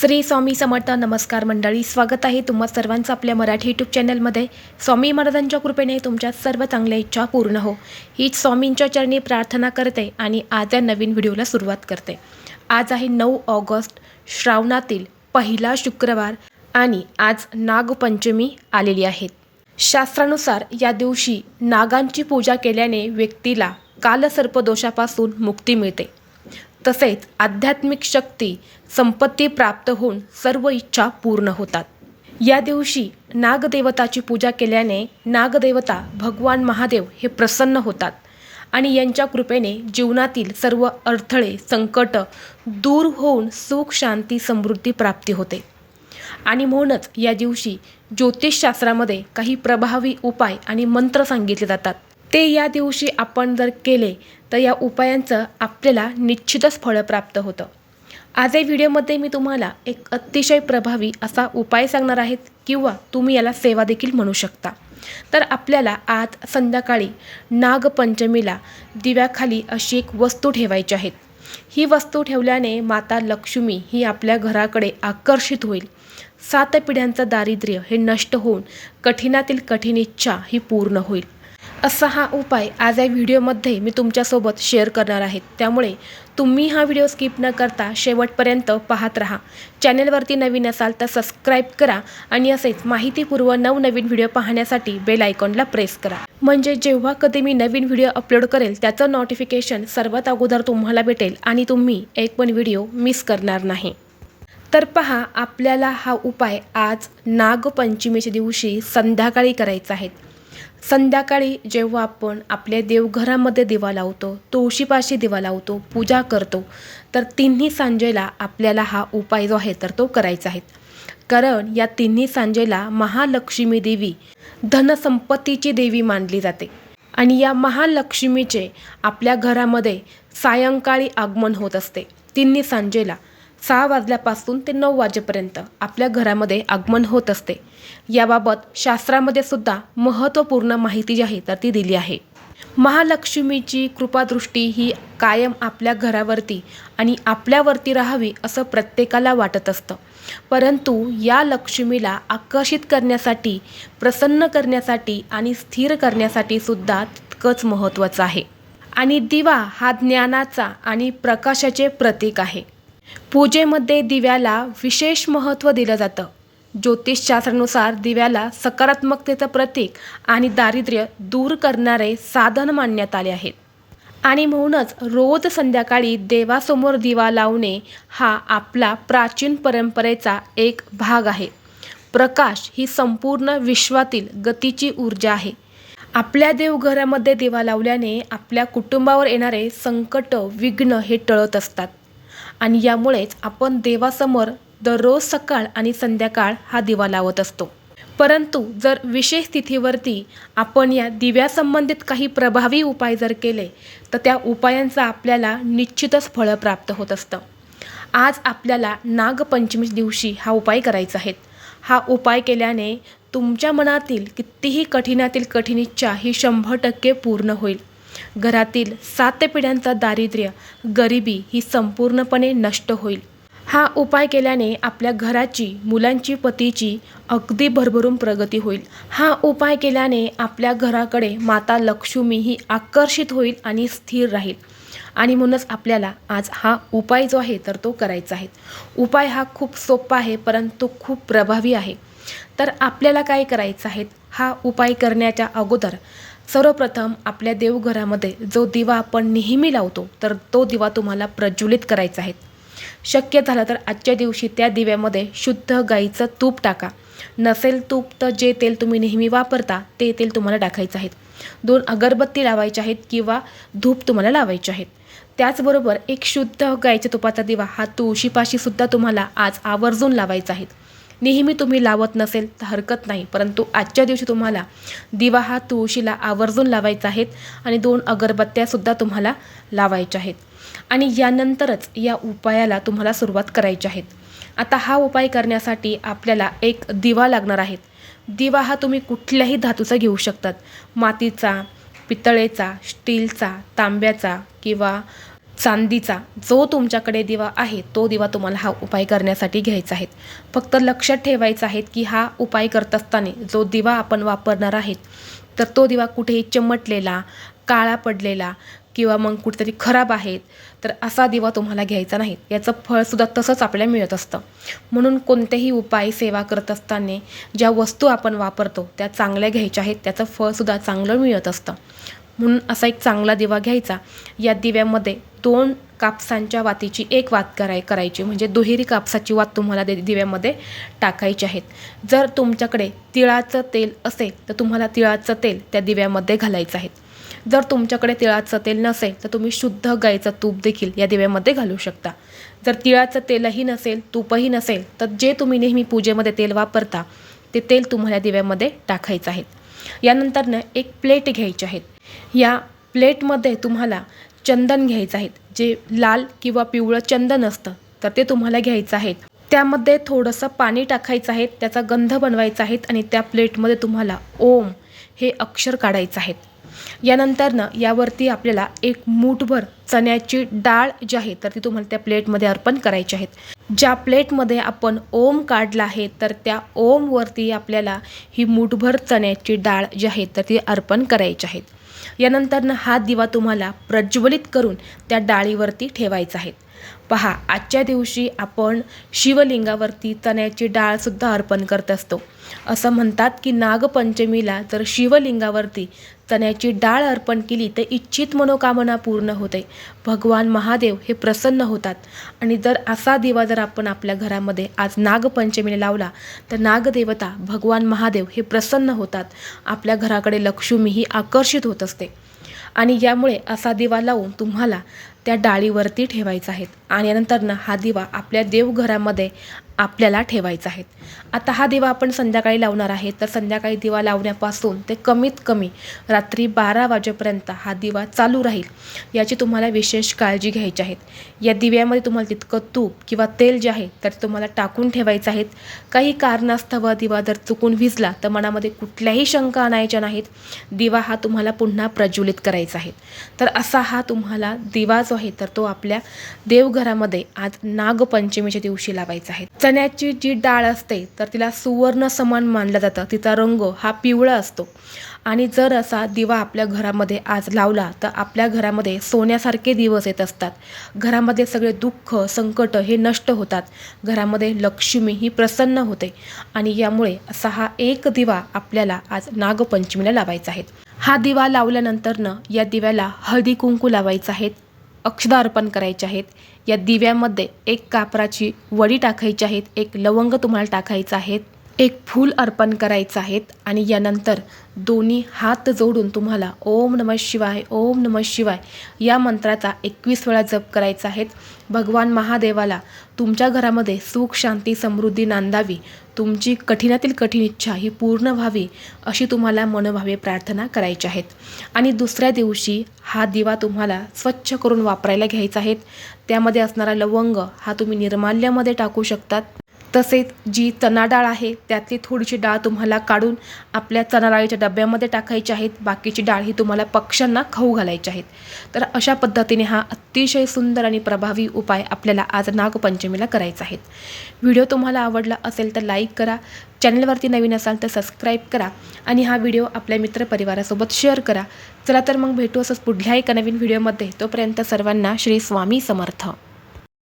श्री स्वामी समर्थ नमस्कार मंडळी स्वागत आहे तुम्हा सर्वांचं आपल्या मराठी यूट्यूब चॅनलमध्ये स्वामी महाराजांच्या कृपेने तुमच्या सर्व चांगल्या इच्छा पूर्ण हो. हीच स्वामींच्या चरणी प्रार्थना करते आणि आज या नवीन व्हिडिओला सुरुवात करते. आज आहे नऊ ऑगस्ट श्रावणातील पहिला शुक्रवार आणि आज नागपंचमी आलेली आहेत शास्त्रानुसार या दिवशी नागांची पूजा केल्याने व्यक्तीला कालसर्पदोषापासून मुक्ती मिळते. तसेच आध्यात्मिक शक्ती संपत्ती प्राप्त होऊन सर्व इच्छा पूर्ण होतात. या दिवशी नागदेवताची पूजा केल्याने नागदेवता भगवान महादेव हे प्रसन्न होतात आणि यांच्या कृपेने जीवनातील सर्व अडथळे संकट दूर होऊन सुख शांती समृद्धी प्राप्ती होते. आणि म्हणूनच या दिवशी ज्योतिषशास्त्रामध्ये काही प्रभावी उपाय आणि मंत्र सांगितले जातात. ते या दिवशी आपण जर केले तर या उपायांचं आपल्याला निश्चितच फळं प्राप्त होतं. आज या व्हिडिओमध्ये मी तुम्हाला एक अतिशय प्रभावी असा उपाय सांगणार आहेत किंवा तुम्ही याला सेवा देखील म्हणू शकता. तर आपल्याला आज संध्याकाळी नागपंचमीला दिव्याखाली अशी एक वस्तू ठेवायची आहेत ही वस्तू ठेवल्याने माता लक्ष्मी ही आपल्या घराकडे आकर्षित होईल. सात पिढ्यांचं दारिद्र्य हे नष्ट होऊन कठीणातील कठीण इच्छा ही पूर्ण होईल. असा हा उपाय आज या व्हिडिओमध्ये मी तुमच्यासोबत शेअर करणार आहे. त्यामुळे तुम्ही हा व्हिडिओ स्किप न करता शेवटपर्यंत पाहत राहा. चॅनेलवरती नवीन असाल तर सबस्क्राईब करा आणि असेच माहितीपूर्व नवनवीन व्हिडिओ पाहण्यासाठी बेल आयकॉनला प्रेस करा. म्हणजे जेव्हा कधी मी नवीन व्हिडिओ अपलोड करेल त्याचं नोटिफिकेशन सर्वात अगोदर तुम्हाला भेटेल आणि तुम्ही एक पण व्हिडिओ मिस करणार नाही. तर पहा आपल्याला हा उपाय आज नागपंचमीच्या दिवशी संध्याकाळी करायचा आहे. संध्याकाळी जेव्हा आपण आपल्या देवघरामध्ये दिवा लावतो तुळशीपाशी दिवा लावतो पूजा करतो तर तिन्ही सांजेला आपल्याला हा उपाय जो आहे तर तो करायचा आहे. कारण या तिन्ही सांजेला महालक्ष्मी देवी धनसंपत्तीची देवी मानली जाते. आणि या महालक्ष्मीचे आपल्या घरामध्ये सायंकाळी आगमन होत असते. तिन्ही सांजेला सहा वाजल्यापासून ते नऊ वाजेपर्यंत आपल्या घरामध्ये आगमन होत असते. याबाबत शास्त्रामध्ये सुद्धा महत्त्वपूर्ण माहिती जी आहे तर ती दिली आहे. महालक्ष्मीची कृपादृष्टी ही कायम आपल्या घरावरती आणि आपल्यावरती राहावी असं प्रत्येकाला वाटत असतं. परंतु या लक्ष्मीला आकर्षित करण्यासाठी प्रसन्न करण्यासाठी आणि स्थिर करण्यासाठी सुद्धा तितकंच महत्त्वाचं आहे. आणि दिवा हा ज्ञानाचा आणि प्रकाशाचे प्रतीक आहे. पूजेमध्ये दिव्याला विशेष महत्त्व दिलं जातं. ज्योतिषशास्त्रानुसार दिव्याला सकारात्मकतेचं प्रतीक आणि दारिद्र्य दूर करणारे साधन मानण्यात आले आहेत आणि म्हणूनच रोज संध्याकाळी देवासमोर दिवा लावणे हा आपला प्राचीन परंपरेचा एक भाग आहे. प्रकाश ही संपूर्ण विश्वातील गतीची ऊर्जा आहे. आपल्या देवघरामध्ये दिवा लावल्याने आपल्या कुटुंबावर येणारे संकट विघ्न हे टळत असतात. आणि यामुळेच आपण देवासमोर दररोज सकाळ आणि संध्याकाळ हा दिवा लावत असतो. परंतु जर विशेष तिथीवरती आपण या दिव्यासंबंधित काही प्रभावी उपाय जर केले तर त्या उपायांचा आपल्याला निश्चितच फळं प्राप्त होत असतं. आज आपल्याला नागपंचमी दिवशी हा उपाय करायचा आहे. हा उपाय केल्याने तुमच्या मनातील कितीही कठीणातील कठीण इच्छा ही शंभर टक्के पूर्ण होईल. घरातील सात पिढ्यांचा दारिद्र्य गरिबी ही संपूर्णपणे नष्ट होईल. हा उपाय केल्याने आपल्या घराची मुलांची पतीची अगदी भरभरून प्रगती होईल. हा उपाय केल्याने आपल्या घराकडे माता लक्ष्मी ही आकर्षित होईल आणि स्थिर राहील. आणि म्हणूनच आपल्याला आज हा उपाय जो आहे तर तो करायचा आहे. उपाय हा खूप सोपा आहे परंतु खूप प्रभावी आहे. तर आपल्याला काय करायचं आहे? हा उपाय करण्याच्या अगोदर सर्वप्रथम आपल्या देवघरामध्ये जो दिवा आपण नेहमी लावतो तर तो दिवा तुम्हाला प्रज्वलित करायचा आहे. शक्य झालं तर आजच्या दिवशी त्या दिव्यामध्ये शुद्ध गाईचं तूप टाका. नसेल तूप तर जे तेल तुम्ही नेहमी वापरता ते तेल तुम्हाला टाकायचं आहे. दोन अगरबत्ती लावायच्या आहेत किंवा धूप तुम्हाला लावायचे आहेत त्याचबरोबर एक शुद्ध गाईच्या तुपाचा दिवा हा तुळशीपाशीसुद्धा तुम्हाला आज आवर्जून लावायचा आहे. नेहमी तुम्ही लावत नसेल तर हरकत नाही. परंतु आजच्या दिवशी तुम्हाला दिवा हा तुळशीला आवर्जून लावायचा आहेत आणि दोन अगरबत्त्यासुद्धा तुम्हाला लावायच्या आहेत. आणि यानंतरच या उपायाला तुम्हाला सुरुवात करायची आहेत आता हा उपाय करण्यासाठी आपल्याला एक दिवा लागणार आहेत दिवा हा तुम्ही कुठल्याही धातूचा घेऊ शकतात. मातीचा पितळेचा स्टीलचा तांब्याचा किंवा चांदीचा जो तुमच्याकडे दिवा आहे तो दिवा तुम्हाला हा उपाय करण्यासाठी घ्यायचा आहे. फक्त लक्षात ठेवायचं आहे की हा उपाय करत असताना जो दिवा आपण वापरणार आहेत तर तो दिवा कुठेही चिमटलेला काळा पडलेला किंवा मग कुठेतरी खराब आहेत तर असा दिवा तुम्हाला घ्यायचा नाही. याचं फळसुद्धा तसंच आपल्याला मिळत असतं. म्हणून कोणतेही उपाय सेवा करत असताना ज्या वस्तू आपण वापरतो त्या चांगल्या घ्यायच्या आहेत त्याचं फळसुद्धा चांगलं मिळत असतं. म्हणून असा एक चांगला दिवा घ्यायचा. या दिव्यामध्ये दोन कापसांच्या वातीची एक वात कराय करायची. म्हणजे दुहेरी कापसाची वात तुम्हाला दे दिव्यामध्ये टाकायची आहेत. जर तुमच्याकडे तिळाचं तेल असेल तर तुम्हाला तिळाचं तेल त्या दिव्यामध्ये घालायचं आहे. जर तुमच्याकडे तिळाचं तेल नसेल तर तुम्ही शुद्ध गाईचं तूप देखील या दिव्यामध्ये घालू शकता. जर तिळाचं तेलही नसेल तूपही नसेल तर जे तुम्ही नेहमी पूजेमध्ये तेल वापरता ते तेल तुम्हाला दिव्यामध्ये टाकायचं आहे. यानंतरनं एक प्लेट घ्यायची आहेत या प्लेटमध्ये तुम्हाला चंदन घ्यायचं आहे जे लाल किंवा पिवळं चंदन असतं तर ते तुम्हाला घ्यायचं आहे त्यामध्ये थोडंसं पाणी टाकायचं आहे त्याचा गंध बनवायचा आहे आणि त्या प्लेटमध्ये तुम्हाला ओम हे अक्षर काढायचं आहेत यानंतरनं यावरती आपल्याला एक मूठभर चण्याची डाळ जी आहे तर ती तुम्हाला त्या प्लेटमध्ये अर्पण करायची आहेत. ज्या प्लेटमध्ये आपण ओम काढला आहे तर त्या ओमवरती आपल्याला ही मूठभर चण्याची डाळ जी आहे तर ती अर्पण करायची आहेत. यानंतरनं हा दिवा तुम्हाला प्रज्वलित करून त्या डाळीवरती ठेवायचा आहे. पहा आजच्या दिवशी आपण शिवलिंगावरती चण्याची डाळसुद्धा अर्पण करत असतो. असं म्हणतात की नागपंचमीला जर शिवलिंगावरती चण्याची डाळ अर्पण केली तर इच्छित मनोकामना पूर्ण होते. भगवान महादेव हे प्रसन्न होतात. आणि जर असा दिवा जर आपण आपल्या घरामध्ये आज नागपंचमीला लावला तर नागदेवता भगवान महादेव हे प्रसन्न होतात. आपल्या घराकडे लक्ष्मी ही आकर्षित होत असते. आणि यामुळे असा दिवा लावून तुम्हाला त्या डाळीवरती ठेवायचा आहेत आणि नंतरनं हा दिवा आपल्या देवघरामध्ये आपल्याला ठेवायचा आहे आता हा दिवा आपण संध्याकाळी लावणार आहे तर संध्याकाळी दिवा लावण्यापासून ते कमीत कमी रात्री बारा वाजेपर्यंत हा दिवा चालू राहील याची तुम्हाला विशेष काळजी घ्यायची आहे. या दिव्यामध्ये तुम्हाला तितकं तूप किंवा तेल जे आहे तर तुम्हाला टाकून ठेवायचं आहेत काही कारणास्तव दिवा जर चुकून विजला तर मनामध्ये कुठल्याही शंका आणायच्या नाहीत. दिवा हा तुम्हाला पुन्हा प्रज्वलित करायचा आहे. तर असा हा तुम्हाला दिवा जो आहे तर तो आपल्या देवघरामध्ये आज नागपंचमीच्या दिवशी लावायचा आहे. चण्याची जी डाळ असते तर तिला सुवर्ण समान मानलं जातं. तिचा रंग हा पिवळा असतो. आणि जर असा दिवा आपल्या घरामध्ये आज लावला तर आपल्या घरामध्ये सोन्यासारखे दिवस येत असतात. घरामध्ये सगळे दुःख संकट हे नष्ट होतात. घरामध्ये लक्ष्मी ही प्रसन्न होते. आणि यामुळे असा हा एक दिवा आपल्याला आज नागपंचमीला लावायचा आहे. हा दिवा लावल्यानंतरनं या दिव्याला हळदी कुंकू लावायचं आहे. अक्षदा अर्पण करायचे आहेत. या दिव्यामध्ये एक कापराची वडी टाकायची आहेत एक लवंग तुम्हाला टाकायचं आहेत. एक फूल अर्पण करायचं आहेत आणि यानंतर दोन्ही हात जोडून तुम्हाला ओम नम शिवाय ओम नम शिवाय या मंत्राचा एकवीस वेळा जप करायचा आहेत. भगवान महादेवाला तुमच्या घरामध्ये सुख शांती समृद्धी नांदावी. तुमची कठीणातील कठीण इच्छा ही पूर्ण व्हावी अशी तुम्हाला मनोभावे प्रार्थना करायची आहेत. आणि दुसऱ्या दिवशी हा दिवा तुम्हाला स्वच्छ करून वापरायला घ्यायचा आहेत. त्यामध्ये असणारा लवंग हा तुम्ही निर्माल्यामध्ये टाकू शकतात. तसेच जी चणा डाळ आहे त्यातली थोडीशी डाळ तुम्हाला काढून आपल्या चणा डाळीच्या डब्यामध्ये टाकायची आहेत. बाकीची डाळ ही तुम्हाला पक्ष्यांना खाऊ घालायची आहेत. तर अशा पद्धतीने हा अतिशय सुंदर आणि प्रभावी उपाय आपल्याला आज नागपंचमीला करायचा आहे. व्हिडिओ तुम्हाला आवडला असेल तर लाईक करा. चॅनलवरती नवीन असाल तर सबस्क्राईब करा आणि हा व्हिडिओ आपल्या मित्रपरिवारासोबत शेअर करा. चला तर मग भेटू असंच पुढल्या एका नवीन व्हिडिओमध्ये. तोपर्यंत सर्वांना श्री स्वामी समर्थ.